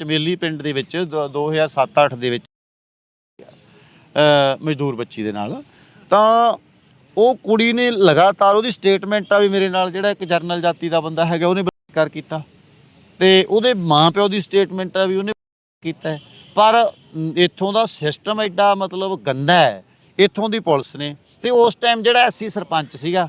ਚਮੇਲੀ ਪਿੰਡ ਦੇ ਵਿੱਚ 2007-8 ਦੇ ਵਿੱਚ ਮਜ਼ਦੂਰ ਬੱਚੀ ਦੇ ਨਾਲ। ਤਾਂ ਉਹ ਕੁੜੀ ਨੇ ਲਗਾਤਾਰ ਉਹਦੀ ਸਟੇਟਮੈਂਟ ਆ ਵੀ ਮੇਰੇ ਨਾਲ ਜਿਹੜਾ ਇੱਕ ਜਰਨਲ ਜਾਤੀ ਦਾ ਬੰਦਾ ਹੈਗਾ, ਉਹਨੇ ਬਲਾਤਕਾਰ ਕੀਤਾ। ਤੇ ਉਹਦੇ ਮਾਪਿਓ ਦੀ ਸਟੇਟਮੈਂਟ ਆ ਵੀ ਉਹਨੇ ਕੀਤਾ। ਪਰ ਇੱਥੋਂ ਦਾ ਸਿਸਟਮ ਐਡਾ ਮਤਲਬ ਗੰਦਾ ਹੈ। ਇੱਥੋਂ ਦੀ ਪੁਲਿਸ ਨੇ, ਤੇ ਉਸ ਟਾਈਮ ਜਿਹੜਾ ਐਸਸੀ ਸਰਪੰਚ ਸੀਗਾ,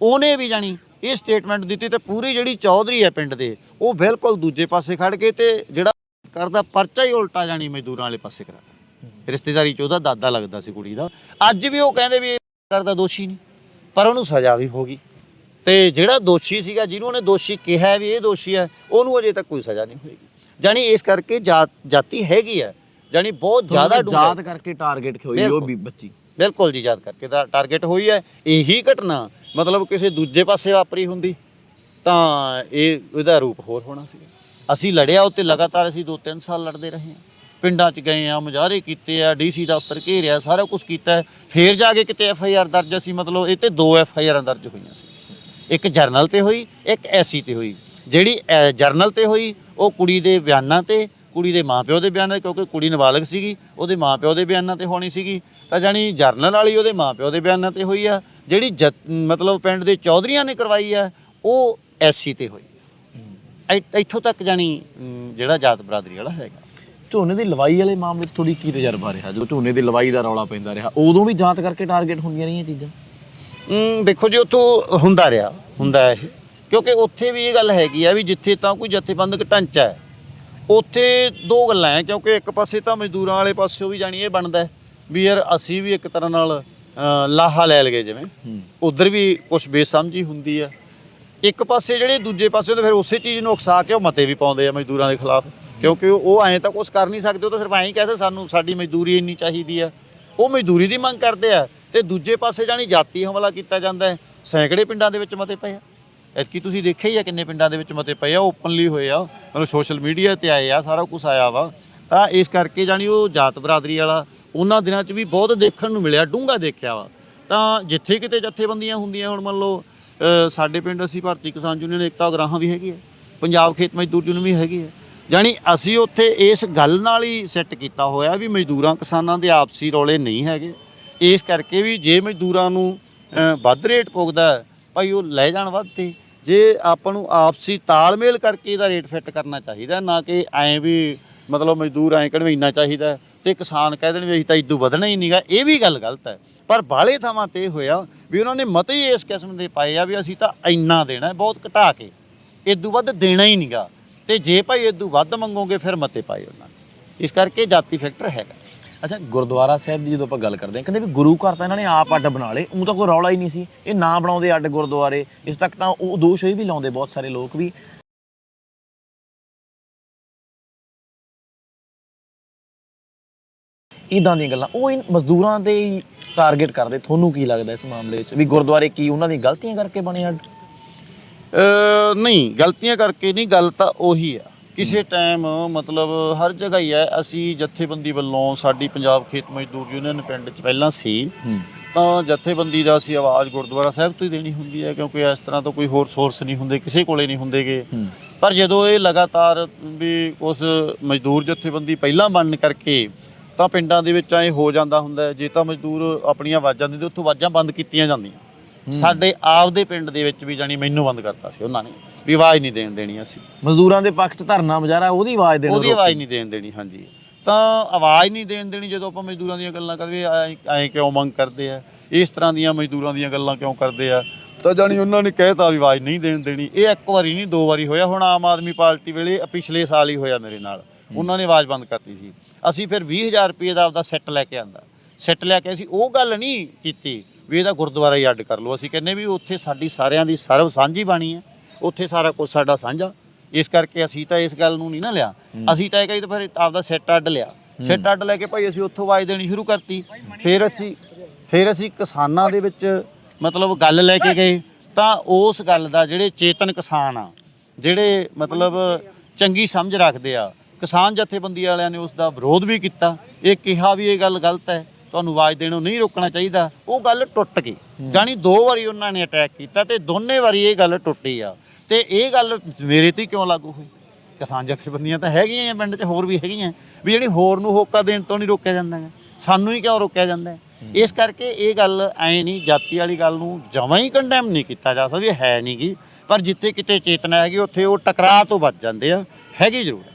ਉਹਨੇ ਵੀ ਜਾਣੀ ਇਹ ਸਟੇਟਮੈਂਟ ਦਿੱਤੀ ਤੇ ਪੂਰੀ ਜਿਹੜੀ ਚੌਧਰੀ ਹੈ ਪਿੰਡ ਦੇ, ਉਹ ਬਿਲਕੁਲ ਦੂਜੇ ਪਾਸੇ ਖੜ ਗਏ ਤੇ ਜਿਹੜਾ ਕਰਦਾ ਪਰਚਾ ਹੀ ਉਲਟਾ ਜਾਣੀ ਮਜ਼ਦੂਰਾਂ ਵਾਲੇ ਪਾਸੇ ਕਰਾਤਾ। ਰਿਸ਼ਤੇਦਾਰੀ ਚ ਉਹਦਾ ਦਾਦਾ ਲੱਗਦਾ ਸੀ ਕੁੜੀ ਦਾ। ਅੱਜ ਵੀ ਉਹ ਕਹਿੰਦੇ ਵੀ ਇਹ ਕਰਦਾ ਦੋਸ਼ੀ ਨਹੀਂ। ਪਰ ਉਹਨੂੰ ਸਜ਼ਾ ਵੀ ਹੋ ਗਈ। ਤੇ ਜਿਹੜਾ ਦੋਸ਼ੀ ਸੀਗਾ ਜਿਹਨੂੰ ਉਹਨੇ ਦੋਸ਼ੀ ਕਿਹਾ ਵੀ ਇਹ ਦੋਸ਼ੀ ਹੈ ਉਹਨੂੰ ਅਜੇ ਤੱਕ ਕੋਈ ਸਜ਼ਾ ਨਹੀਂ ਹੋਏਗੀ। ਜਾਣੀ ਇਸ ਕਰਕੇ ਜਾਤ ਜਾਤੀ ਹੈਗੀ ਹੈ। ਜਾਣੀ ਬਹੁਤ ਜ਼ਿਆਦਾ ਜਾਤ ਕਰਕੇ ਟਾਰਗੇਟ ਹੋਈ ਉਹ। ਵੀ ਬੱਚੀ। ਬਿਲਕੁਲ ਜੀ ਯਾਦ ਕਰਕੇ ਦਾ ਟਾਰਗੇਟ ਹੋਈ ਹੈ। ਇਹੀ ਘਟਨਾ ਮਤਲਬ ਕਿਸੇ ਦੂਜੇ ਪਾਸੇ ਵਾਪਰੀ ਹੁੰਦੀ ਤਾਂ ਇਹ ਇਹਦਾ ਰੂਪ ਹੋਰ ਹੋਣਾ ਸੀ। ਅਸੀਂ ਲੜਿਆ ਉੱਤੇ ਲਗਾਤਾਰ ਅਸੀਂ 2-3 ਸਾਲ ਲੜਦੇ ਰਹੇ ਹਾਂ। ਪਿੰਡਾਂ 'ਚ ਗਏ ਆ ਮੁਜ਼ਾਹਰੇ ਕੀਤੇ ਆ ਡੀਸੀ ਦਾ ਉੱਪਰ ਘੇਰਿਆ ਸਾਰਾ ਕੁਝ ਕੀਤਾ ਹੈ। ਫੇਰ ਜਾ ਕੇ ਕਿਤੇ ਐਫ ਆਈ ਆਰ ਦਰਜ ਸੀ ਮਤਲਬ ਇਹ ਤੇ ਦੋ ਐਫ ਆਈ ਆਰਾਂ ਦਰਜ ਹੋਈਆਂ ਸੀ। ਇੱਕ ਜਰਨਲ ਤੇ ਹੋਈ ਇੱਕ ਐਸੀ ਤੇ ਹੋਈ। ਜਿਹੜੀ ਅ, ਜਰਨਲ ਤੇ ਹੋਈ ਉਹ ਕੁੜੀ ਦੇ ਬਿਆਨਾਂ ਤੇ ਕੁੜੀ ਦੇ ਮਾਪਿਓ ਦੇ ਬਿਆਨਾਂ ਤੇ ਕਿਉਂਕਿ ਕੁੜੀ ਨਾਬਾਲਗ ਸੀਗੀ ਉਹਦੇ ਮਾਪਿਓ ਦੇ ਬਿਆਨਾਂ ਤੇ ਹੋਣੀ ਸੀਗੀ। ਤਾਂ ਜਾਣੀ ਜਰਨਲ ਵਾਲੀ ਉਹਦੇ ਮਾਪਿਓ ਦੇ ਬਿਆਨਾਂ ਤੇ ਹੋਈ ਆ। ਜਿਹੜੀ ਜਤ- ਮਤਲਬ ਪਿੰਡ ਦੇ ਚੌਧਰੀਆਂ ਨੇ ਕਰਵਾਈ ਆ ਉਹ ਐਸੀ ਤੇ ਹੋਈ। ਇ- ਇੱਥੋਂ ਤੱਕ ਜਾਣੀ ਅਮ, ਜਿਹੜਾ ਜਾਤ ਬਰਾਦਰੀ ਵਾਲਾ ਹੈਗਾ। ਝੋਨੇ ਦੀ ਲਵਾਈ ਵਾਲੇ ਮਾਮਲੇ 'ਚ ਥੋੜੀ ਕੀ ਤਜਰਬਾ ਰਿਹਾ? ਜਦੋਂ ਝੋਨੇ ਦੀ ਲਵਾਈ ਦਾ ਰੌਲਾ ਪੈਂਦਾ ਰਿਹਾ ਉਦੋਂ ਵੀ ਜਾਤ ਕਰਕੇ ਟਾਰਗੇਟ ਹੁੰਦੀਆਂ ਰਹੀਆਂ ਚੀਜ਼ਾਂ? ਅਮ, ਦੇਖੋ ਜੀ ਉੱਥੋਂ ਹੁੰਦਾ ਰਿਹਾ ਹੁੰਦਾ ਹੈ ਇਹ। ਕਿਉਂਕਿ ਉੱਥੇ ਵੀ ਇਹ ਗੱਲ ਹੈਗੀ ਆ ਵੀ ਜਿੱਥੇ ਤਾਂ ਕੋਈ ਜਥੇਬੰਦਕ ਢਾਂਚਾ ਹੈ ਉੱਥੇ ਦੋ ਗੱਲਾਂ ਹੈ ਕਿਉਂਕਿ ਇੱਕ ਪਾਸੇ ਤਾਂ ਮਜ਼ਦੂਰਾਂ ਵਾਲੇ ਪਾਸਿਓਂ ਵੀ ਜਾਣੀ ਇਹ ਬਣਦਾ ਹੈ ਵੀ ਯਾਰ ਅਸੀਂ ਵੀ ਇੱਕ ਤਰ੍ਹਾਂ ਨਾਲ ਅ, ਲਾਹਾ ਲੈ ਲਗੇ ਜਿਵੇਂ। ਉਧਰ ਵੀ ਕੁਝ ਬੇਸਮਝੀ ਹੁੰਦੀ ਆ। ਇੱਕ ਪਾਸੇ ਜਿਹੜੇ ਦੂਜੇ ਪਾਸੇ ਤਾਂ ਫਿਰ ਉਸੇ ਚੀਜ਼ ਨੂੰ ਉਕਸਾ ਕੇ ਉਹ ਮਤੇ ਵੀ ਪਾਉਂਦੇ ਆ ਮਜ਼ਦੂਰਾਂ ਦੇ ਖਿਲਾਫ। ਕਿਉਂਕਿ ਉਹ ਐਂ ਤਾਂ ਕੁਝ ਕਰ ਨਹੀਂ ਸਕਦੇ, ਉਹ ਤਾਂ ਸਿਰਫ ਐਂ ਹੀ ਕਹਿੰਦੇ ਸਾਨੂੰ ਸਾਡੀ ਮਜ਼ਦੂਰੀ ਇੰਨੀ ਚਾਹੀਦੀ ਆ। ਉਹ ਮਜ਼ਦੂਰੀ ਦੀ ਮੰਗ ਕਰਦੇ ਆ ਤੇ ਦੂਜੇ ਪਾਸੇ ਜਾਣੀ ਜਾਤੀ ਹਮਲਾ ਕੀਤਾ ਜਾਂਦਾ ਹੈ, ਸੈਂਕੜੇ ਪਿੰਡਾਂ ਦੇ ਵਿੱਚ ਮਤੇ ਪਏ ਆ। ਐਤਕੀ ਤੁਸੀਂ ਦੇਖਿਆ ਹੀ ਆ ਕਿੰਨੇ ਪਿੰਡਾਂ ਦੇ ਵਿੱਚ ਮਤੇ ਪਏ ਆ ਓਪਨਲੀ ਹੋਏ ਆ, ਮਤਲਬ ਸੋਸ਼ਲ ਮੀਡੀਆ ਤੇ ਆਏ ਆ, ਸਾਰਾ ਕੁਝ ਆਇਆ ਵਾ। ਤਾਂ ਇਸ ਕਰਕੇ ਜਾਣੀ ਉਹ ਜਾਤ ਬਰਾਦਰੀ ਵਾਲਾ ਉਹਨਾਂ ਦਿਨਾਂ 'ਚ ਵੀ ਬਹੁਤ ਦੇਖਣ ਨੂੰ ਮਿਲਿਆ, ਡੂੰਘਾ ਦੇਖਿਆ ਵਾ। ਤਾਂ ਜਿੱਥੇ ਕਿਤੇ ਜਥੇਬੰਦੀਆਂ ਹੁੰਦੀਆਂ, ਹੁਣ ਮੰਨ ਲਓ ਸਾਡੇ ਪਿੰਡ ਅਸੀਂ ਭਾਰਤੀ ਕਿਸਾਨ ਯੂਨੀਅਨ ਏਕਤਾ ਗਰਾਹਾਂ ਵੀ ਹੈਗੀ ਹੈ, ਪੰਜਾਬ ਖੇਤ ਮਜ਼ਦੂਰ ਯੂਨੀਅਨ ਵੀ ਹੈਗੀ ਹੈ। ਜਾਣੀ ਅਸੀਂ ਉੱਥੇ ਇਸ ਗੱਲ ਨਾਲ ਹੀ ਸੈੱਟ ਕੀਤਾ ਹੋਇਆ ਵੀ ਮਜ਼ਦੂਰਾਂ ਕਿਸਾਨਾਂ ਦੇ ਆਪਸੀ ਰੌਲੇ ਨਹੀਂ ਹੈਗੇ। ਇਸ ਕਰਕੇ ਵੀ ਜੇ ਮਜ਼ਦੂਰਾਂ ਨੂੰ ਵੱਧ ਰੇਟ ਪੁੱਗਦਾ ਭਾਈ ਉਹ ਲੈ ਜਾਣ ਵੱਧ ਤੇ। ਜੇ ਆਪਾਂ ਨੂੰ ਆਪਸੀ ਤਾਲਮੇਲ ਕਰਕੇ ਇਹਦਾ ਰੇਟ ਫਿੱਟ ਕਰਨਾ ਚਾਹੀਦਾ, ਨਾ ਕਿ ਐਂ ਵੀ ਮਤਲਬ ਮਜ਼ਦੂਰ ਐਂ ਕਹਿਣ ਚਾਹੀਦਾ ਹੈ ਤੇ ਕਿਸਾਨ ਕਹਿ ਦੇਣ ਵੀ ਅਸੀਂ ਤਾਂ ਇਦੋਂ ਵਧਣਾ ਹੀ ਨਹੀਂਗਾ ਇਹ ਵੀ ਗੱਲ ਗਲਤ ਹੈ। ਪਰ ਬਾਹਲੇ ਥਾਵਾਂ ਤੇ ਇਹ ਹੋਇਆ ਵੀ ਉਹਨਾਂ ਨੇ ਮਤੇ ਹੀ ਇਸ ਕਿਸਮ ਦੇ ਪਾਏ ਆ ਵੀ ਅਸੀਂ ਤਾਂ ਇੰਨਾ ਦੇਣਾ ਬਹੁਤ ਘਟਾ ਕੇ। ਇਦੋਂ ਵੱਧ ਦੇਣਾ ਹੀ ਨਹੀਂਗਾ। ਤੇ ਜੇ ਭਾਈ ਇਦੋਂ ਵੱਧ ਮੰਗੋਗੇ, ਫਿਰ ਮਤੇ ਪਾਏ ਉਹਨਾਂ ਨੇ। ਇਸ ਕਰਕੇ ਜਾਤੀ ਫੈਕਟਰ ਹੈਗਾ। ਅੱਛਾ, ਗੁਰਦੁਆਰਾ ਸਾਹਿਬ ਦੀ ਜਦੋਂ ਆਪਾਂ ਗੱਲ ਕਰਦੇ ਹਾਂ, ਕਹਿੰਦੇ ਵੀ ਗੁਰੂ ਘਰ ਤਾਂ ਇਹਨਾਂ ਨੇ ਆਪ ਅੱਡ ਬਣਾ ਲਏ ਉਹ ਤਾਂ ਕੋਈ ਰੌਲਾ ਹੀ ਨਹੀਂ ਸੀ। ਇਹ ਨਾ ਬਣਾਉਂਦੇ ਅੱਡ ਗੁਰਦੁਆਰੇ, ਇਸ ਤੱਕ ਤਾਂ ਉਹ ਦੋਸ਼ ਇਹ ਵੀ ਲਾਉਂਦੇ ਬਹੁਤ ਸਾਰੇ ਲੋਕ ਵੀ। ਇਦਾਂ ਦੀਆਂ ਗੱਲਾਂ, ਉਹ ਮਜ਼ਦੂਰਾਂ ਦੇ ਟਾਰਗੇਟ ਕਰਦੇ ਤੁਹਾਨੂੰ ਕੀ ਲੱਗਦਾ ਇਸ ਮਾਮਲੇ ਵਿੱਚ ਵੀ ਗੁਰਦੁਆਰੇ ਕੀ ਉਹਨਾਂ ਦੀਆਂ ਗਲਤੀਆਂ ਕਰਕੇ ਬਣੇ ਅੱਡ ਨਹੀਂ ਗਲਤੀਆਂ ਕਰਕੇ ਨਹੀਂ ਗੱਲ ਤਾਂ ਉਹੀ ਆ। ਕਿਸੇ ਟਾਈਮ ਮਤਲਬ ਹਰ ਜਗ੍ਹਾ ਹੀ ਹੈ ਅਸੀਂ ਜਥੇਬੰਦੀ ਵੱਲੋਂ ਸਾਡੀ ਪੰਜਾਬ ਖੇਤ ਮਜ਼ਦੂਰ ਯੂਨੀਅਨ ਪਿੰਡ 'ਚ ਪਹਿਲਾਂ ਸੀ ਤਾਂ ਜਥੇਬੰਦੀ ਦਾ ਅਸੀਂ ਆਵਾਜ਼ ਗੁਰਦੁਆਰਾ ਸਾਹਿਬ ਤੋਂ ਹੀ ਦੇਣੀ ਹੁੰਦੀ ਹੈ ਕਿਉਂਕਿ ਇਸ ਤਰ੍ਹਾਂ ਤੋਂ ਕੋਈ ਹੋਰ ਸੋਰਸ ਨਹੀਂ ਹੁੰਦੇ ਕਿਸੇ ਕੋਲੇ ਨਹੀਂ ਹੁੰਦੇਗੇ। ਪਰ ਜਦੋਂ ਇਹ ਲਗਾਤਾਰ ਵੀ ਉਸ ਮਜ਼ਦੂਰ ਜਥੇਬੰਦੀ ਪਹਿਲਾਂ ਬਣਨ ਕਰਕੇ ਤਾਂ ਪਿੰਡਾਂ ਦੇ ਵਿੱਚ ਐ ਹੋ ਜਾਂਦਾ ਹੁੰਦਾ ਜੇ ਤਾਂ ਮਜ਼ਦੂਰ ਆਪਣੀਆਂ ਆਵਾਜ਼ਾਂ ਦਿੰਦੇ ਉੱਥੋਂ ਆਵਾਜ਼ਾਂ ਬੰਦ ਕੀਤੀਆਂ ਜਾਂਦੀਆਂ। ਸਾਡੇ ਆਪਦੇ ਪਿੰਡ ਦੇ ਵਿੱਚ ਵੀ ਜਾਣੀ ਮੈਨੂੰ ਬੰਦ ਕਰਤਾ ਸੀ ਉਹਨਾਂ ਨੇ ਵੀ ਆਵਾਜ਼ ਨਹੀਂ ਦੇਣ ਦੇਣੀ ਅਸੀਂ। ਮਜ਼ਦੂਰਾਂ ਦੇ ਪੱਖ 'ਚ ਧਰਨਾ ਮੁਜ਼ਾਹਰਾ ਉਹਦੀ ਆਵਾਜ਼ ਦੇਣ ਉਹਦੀ ਆਵਾਜ਼ ਨਹੀਂ ਦੇਣ ਦੇਣੀ ਹਾਂਜੀ। ਤਾਂ ਆਵਾਜ਼ ਨਹੀਂ ਦੇਣ ਦੇਣੀ ਜਦੋਂ ਆਪਾਂ ਮਜ਼ਦੂਰਾਂ ਦੀਆਂ ਗੱਲਾਂ ਕਰਦੇ ਐ ਕਿਉਂ ਮੰਗ ਕਰਦੇ ਆ? ਇਸ ਤਰ੍ਹਾਂ ਦੀਆਂ ਮਜ਼ਦੂਰਾਂ ਦੀਆਂ ਗੱਲਾਂ ਕਿਉਂ ਕਰਦੇ ਆ? ਤਾਂ ਜਾਣੀ ਉਹਨਾਂ ਨੇ ਕਹਿਤਾ ਵੀ ਆਵਾਜ਼ ਨਹੀਂ ਦੇਣ ਦੇਣੀ। ਇਹ ਇੱਕ ਵਾਰੀ ਨਹੀਂ ਦੋ ਵਾਰੀ ਹੋਇਆ। ਹੁਣ ਆਮ ਆਦਮੀ ਪਾਰਟੀ ਵੇਲੇ ਪਿਛਲੇ ਸਾਲ ਹੀ ਹੋਇਆ ਮੇਰੇ ਨਾਲ। ਉਹਨਾਂ ਨੇ ਆਵਾਜ਼ ਬੰਦ ਕਰਤੀ ਸੀ। ਅਸੀਂ ਫਿਰ 20000 ਰੁਪਏ ਦਾ ਆਪਦਾ ਸੈੱਟ ਲੈ ਕੇ ਆਂਦਾ। ਸੈੱਟ ਲੈ ਕੇ ਅਸੀਂ ਉਹ ਗੱਲ ਨਹੀਂ ਕੀਤੀ ਵੀ ਇਹਦਾ ਗੁਰਦੁਆਰਾ ਹੀ ਅੱਡ ਕਰ ਲਓ। ਅਸੀਂ ਕਹਿੰਨੇ ਵੀ ਉੱਥੇ ਸਾਡੀ ਸਾਰਿਆਂ ਦੀ ਸਰਵ ਸਾਂਝੀ ਬਾਣੀ ਹੈ। ਉੱਥੇ ਸਾਰਾ ਕੁਝ ਸਾਡਾ ਸਾਂਝਾ। ਇਸ ਕਰਕੇ ਅਸੀਂ ਤਾਂ ਇਸ ਗੱਲ ਨੂੰ ਨਹੀਂ ਨਾ ਲਿਆ। ਅਸੀਂ ਤਾਂ ਇਹ ਕਹੀ ਤਾਂ ਫਿਰ ਆਪਦਾ ਸੈੱਟ ਅੱਡ ਲਿਆ। ਸੈੱਟ ਅੱਡ ਲੈ ਕੇ ਭਾਈ ਅਸੀਂ ਉੱਥੋਂ ਆਵਾਜ਼ ਦੇਣੀ ਸ਼ੁਰੂ ਕਰਤੀ। ਫਿਰ ਅਸੀਂ ਫਿਰ ਅਸੀਂ ਕਿਸਾਨਾਂ ਦੇ ਵਿੱਚ ਮਤਲਬ ਗੱਲ ਲੈ ਕੇ ਗਏ। ਤਾਂ ਉਸ ਗੱਲ ਦਾ ਜਿਹੜੇ ਚੇਤਨ ਕਿਸਾਨ ਆ ਜਿਹੜੇ ਮਤਲਬ ਚੰਗੀ ਸਮਝ ਰੱਖਦੇ ਆ ਕਿਸਾਨ ਜਥੇਬੰਦੀ ਵਾਲਿਆਂ ਨੇ ਉਸ ਦਾ ਵਿਰੋਧ ਵੀ ਕੀਤਾ। ਇਹ ਕਿਹਾ ਵੀ ਇਹ ਗੱਲ ਗਲਤ ਹੈ ਤੁਹਾਨੂੰ ਆਵਾਜ਼ ਦੇਣੋਂ ਨਹੀਂ ਰੋਕਣਾ ਚਾਹੀਦਾ। ਉਹ ਗੱਲ ਟੁੱਟ ਗਈ। ਜਾਣੀ ਦੋ ਵਾਰੀ ਉਹਨਾਂ ਨੇ ਅਟੈਕ ਕੀਤਾ ਤੇ ਦੋਨੇ ਵਾਰੀ ਇਹ ਗੱਲ ਟੁੱਟੀ ਆ। ਤੇ ਇਹ ਗੱਲ ਮੇਰੇ ਤੇ ਕਿਉਂ ਲਾਗੂ ਹੋਈ? ਕਿਸਾਨ ਜਥੇਬੰਦੀਆਂ ਤਾਂ ਹੈਗੀਆਂ ਆ ਪਿੰਡ 'ਚ ਹੋਰ ਵੀ ਹੈਗੀਆਂ। ਵੀ ਜਿਹੜੀ ਹੋਰ ਨੂੰ ਹੋਕਾ ਦੇਣ ਤੋਂ ਨਹੀਂ ਰੋਕਿਆ ਜਾਂਦਾ ਸਾਨੂੰ ਹੀ ਕਿਉਂ ਰੋਕਿਆ ਜਾਂਦਾ ਇਸ ਕਰਕੇ ਇਹ ਗੱਲ ਐ ਨਹੀਂ ਜਾਤੀ ਵਾਲੀ ਗੱਲ ਨੂੰ ਜਮਾਂ ਹੀ ਕੰਡੈਮ ਨਹੀਂ ਕੀਤਾ ਜਾ ਸਕਦਾ ਵੀ ਹੈ ਨਹੀਂ ਗੀ ਪਰ ਜਿੱਥੇ ਕਿਤੇ ਚੇਤਨਾ ਹੈਗੀ ਉੱਥੇ ਉਹ ਟਕਰਾਅ ਤੋਂ ਬਚ ਜਾਂਦੇ ਆ। ਹੈਗੀ ਜ਼ਰੂਰ।